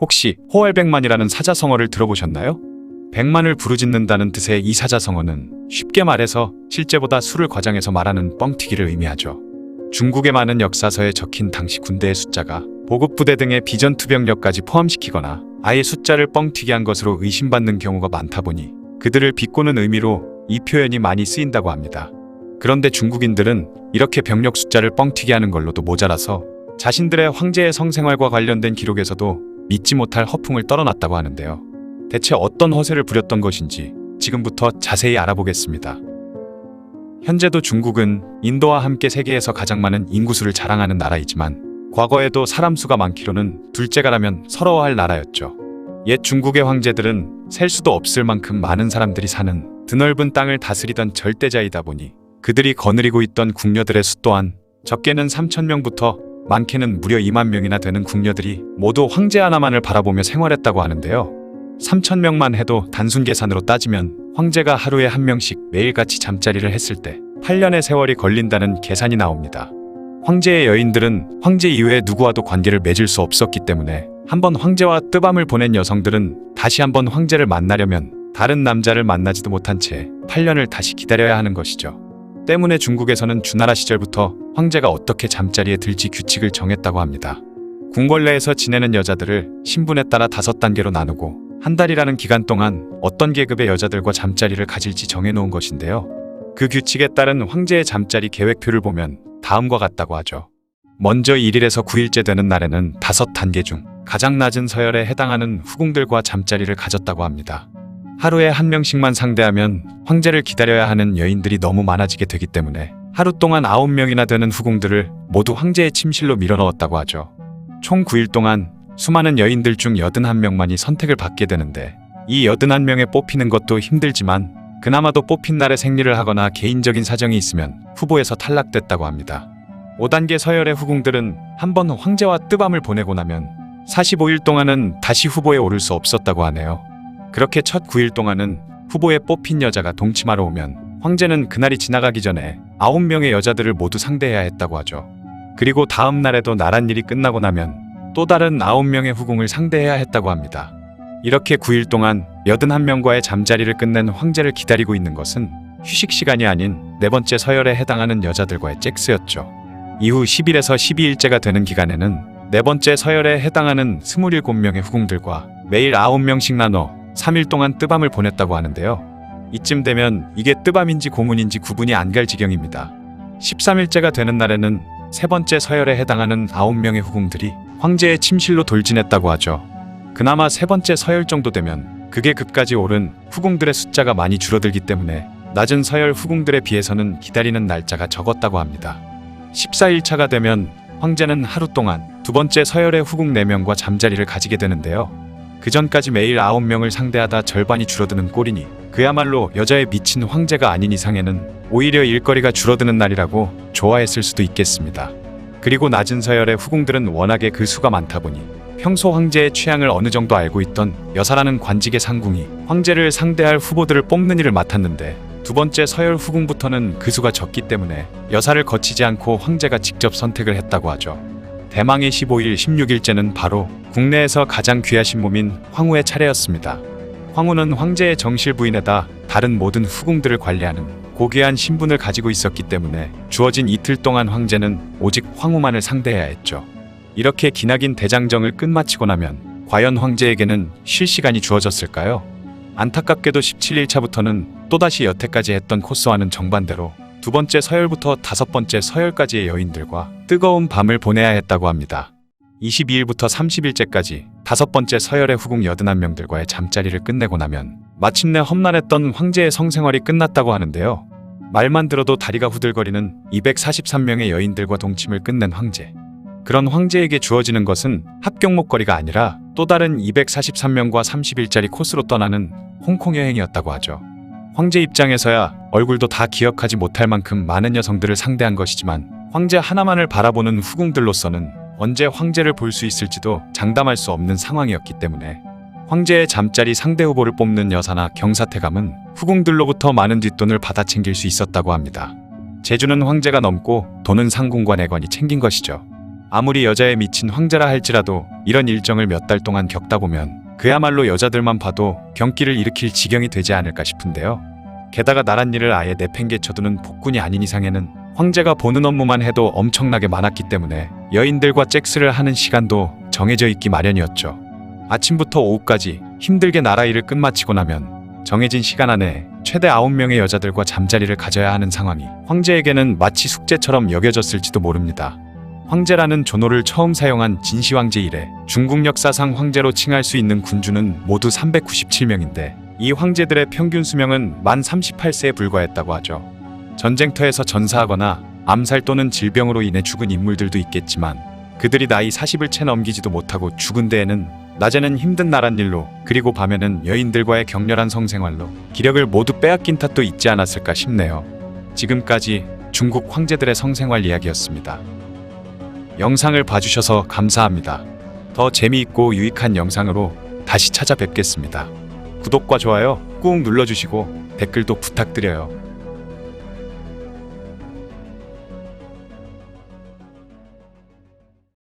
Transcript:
혹시 호알백만이라는 사자성어를 들어보셨나요? 백만을 부르짖는다는 뜻의 이 사자성어는 쉽게 말해서 실제보다 수를 과장해서 말하는 뻥튀기를 의미하죠. 중국의 많은 역사서에 적힌 당시 군대의 숫자가 보급부대 등의 비전투병력까지 포함시키거나 아예 숫자를 뻥튀기한 것으로 의심받는 경우가 많다 보니 그들을 비꼬는 의미로 이 표현이 많이 쓰인다고 합니다. 그런데 중국인들은 이렇게 병력 숫자를 뻥튀기하는 걸로도 모자라서 자신들의 황제의 성생활과 관련된 기록에서도 믿지 못할 허풍을 떨어놨다고 하는데요. 대체 어떤 허세를 부렸던 것인지 지금부터 자세히 알아보겠습니다. 현재도 중국은 인도와 함께 세계에서 가장 많은 인구수를 자랑하는 나라이지만 과거에도 사람 수가 많기로는 둘째가라면 서러워할 나라였죠. 옛 중국의 황제들은 셀 수도 없을 만큼 많은 사람들이 사는 드넓은 땅을 다스리던 절대자이다 보니 그들이 거느리고 있던 궁녀들의 수 또한 적게는 3천 명부터 많게는 무려 2만 명이나 되는 궁녀들이 모두 황제 하나만을 바라보며 생활했다고 하는데요. 3천 명만 해도 단순 계산으로 따지면 황제가 하루에 한 명씩 매일같이 잠자리를 했을 때 8년의 세월이 걸린다는 계산이 나옵니다. 황제의 여인들은 황제 이외에 누구와도 관계를 맺을 수 없었기 때문에 한번 황제와 뜨밤을 보낸 여성들은 다시 한번 황제를 만나려면 다른 남자를 만나지도 못한 채 8년을 다시 기다려야 하는 것이죠. 때문에 중국에서는 주나라 시절부터 황제가 어떻게 잠자리에 들지 규칙을 정했다고 합니다. 궁궐내에서 지내는 여자들을 신분에 따라 다섯 단계로 나누고 한 달이라는 기간 동안 어떤 계급의 여자들과 잠자리를 가질지 정해놓은 것인데요. 그 규칙에 따른 황제의 잠자리 계획표를 보면 다음과 같다고 하죠. 먼저 1일에서 9일째 되는 날에는 다섯 단계 중 가장 낮은 서열에 해당하는 후궁들과 잠자리를 가졌다고 합니다. 하루에 한 명씩만 상대하면 황제를 기다려야 하는 여인들이 너무 많아지게 되기 때문에 하루 동안 9명이나 되는 후궁들을 모두 황제의 침실로 밀어넣었다고 하죠. 총 9일 동안 수많은 여인들 중 81명만이 선택을 받게 되는데 이 81명에 뽑히는 것도 힘들지만 그나마도 뽑힌 날에 생리를 하거나 개인적인 사정이 있으면 후보에서 탈락됐다고 합니다. 5단계 서열의 후궁들은 한 번 황제와 뜨밤을 보내고 나면 45일 동안은 다시 후보에 오를 수 없었다고 하네요. 그렇게 첫 9일 동안은 후보에 뽑힌 여자가 동침하러 오면 황제는 그날이 지나가기 전에 9명의 여자들을 모두 상대해야 했다고 하죠. 그리고 다음 날에도 나란 일이 끝나고 나면 또 다른 9명의 후궁을 상대해야 했다고 합니다. 이렇게 9일 동안 81명과의 잠자리를 끝낸 황제를 기다리고 있는 것은 휴식 시간이 아닌 네 번째 서열에 해당하는 여자들과의 잭스였죠. 이후 10일에서 12일째가 되는 기간에는 네 번째 서열에 해당하는 27명의 후궁들과 매일 9명씩 나눠 3일 동안 뜨밤을 보냈다고 하는데요. 이쯤 되면 이게 뜨밤인지 고문인지 구분이 안 갈 지경입니다. 13일째가 되는 날에는 세 번째 서열에 해당하는 9명의 후궁들이 황제의 침실로 돌진했다고 하죠. 그나마 세 번째 서열 정도 되면 그게 급까지 오른 후궁들의 숫자가 많이 줄어들기 때문에 낮은 서열 후궁들에 비해서는 기다리는 날짜가 적었다고 합니다. 14일차가 되면 황제는 하루 동안 두 번째 서열의 후궁 4명과 잠자리를 가지게 되는데요. 그 전까지 매일 9명을 상대하다 절반이 줄어드는 꼴이니 그야말로 여자에 미친 황제가 아닌 이상에는 오히려 일거리가 줄어드는 날이라고 좋아했을 수도 있겠습니다. 그리고 낮은 서열의 후궁들은 워낙에 그 수가 많다 보니 평소 황제의 취향을 어느 정도 알고 있던 여사라는 관직의 상궁이 황제를 상대할 후보들을 뽑는 일을 맡았는데 두 번째 서열 후궁부터는 그 수가 적기 때문에 여사를 거치지 않고 황제가 직접 선택을 했다고 하죠. 대망의 15일, 16일째는 바로 국내에서 가장 귀하신 몸인 황후의 차례였습니다. 황후는 황제의 정실 부인에다 다른 모든 후궁들을 관리하는 고귀한 신분을 가지고 있었기 때문에 주어진 이틀 동안 황제는 오직 황후만을 상대해야 했죠. 이렇게 기나긴 대장정을 끝마치고 나면 과연 황제에게는 쉴 시간이 주어졌을까요? 안타깝게도 17일 차부터는 또다시 여태까지 했던 코스와는 정반대로 두 번째 서열부터 다섯 번째 서열까지의 여인들과 뜨거운 밤을 보내야 했다고 합니다. 22일부터 30일째까지 다섯 번째 서열의 후궁 81명들과의 잠자리를 끝내고 나면 마침내 험난했던 황제의 성생활이 끝났다고 하는데요. 말만 들어도 다리가 후들거리는 243명의 여인들과 동침을 끝낸 황제. 그런 황제에게 주어지는 것은 합격 목걸이가 아니라 또 다른 243명과 30일짜리 코스로 떠나는 홍콩 여행이었다고 하죠. 황제 입장에서야 얼굴도 다 기억하지 못할 만큼 많은 여성들을 상대한 것이지만 황제 하나만을 바라보는 후궁들로서는 언제 황제를 볼 수 있을지도 장담할 수 없는 상황이었기 때문에 황제의 잠자리 상대 후보를 뽑는 여사나 경사태감은 후궁들로부터 많은 뒷돈을 받아 챙길 수 있었다고 합니다. 제주는 황제가 넘고 돈은 상궁과 내관이 챙긴 것이죠. 아무리 여자에 미친 황제라 할지라도 이런 일정을 몇 달 동안 겪다 보면 그야말로 여자들만 봐도 경기를 일으킬 지경이 되지 않을까 싶은데요. 게다가 나란 일을 아예 내팽개쳐두는 폭군이 아닌 이상에는 황제가 보는 업무만 해도 엄청나게 많았기 때문에 여인들과 잭스를 하는 시간도 정해져 있기 마련이었죠. 아침부터 오후까지 힘들게 나라 일을 끝마치고 나면 정해진 시간 안에 최대 9명의 여자들과 잠자리를 가져야 하는 상황이 황제에게는 마치 숙제처럼 여겨졌을지도 모릅니다. 황제라는 존호를 처음 사용한 진시황제 이래 중국 역사상 황제로 칭할 수 있는 군주는 모두 397명인데 이 황제들의 평균 수명은 만 38세에 불과했다고 하죠. 전쟁터에서 전사하거나 암살 또는 질병으로 인해 죽은 인물들도 있겠지만 그들이 나이 40을 채 넘기지도 못하고 죽은 데에는 낮에는 힘든 나란 일로 그리고 밤에는 여인들과의 격렬한 성생활로 기력을 모두 빼앗긴 탓도 있지 않았을까 싶네요. 지금까지 중국 황제들의 성생활 이야기였습니다. 영상을 봐주셔서 감사합니다. 더 재미있고 유익한 영상으로 다시 찾아뵙겠습니다. 구독과 좋아요 꾹 눌러주시고 댓글도 부탁드려요.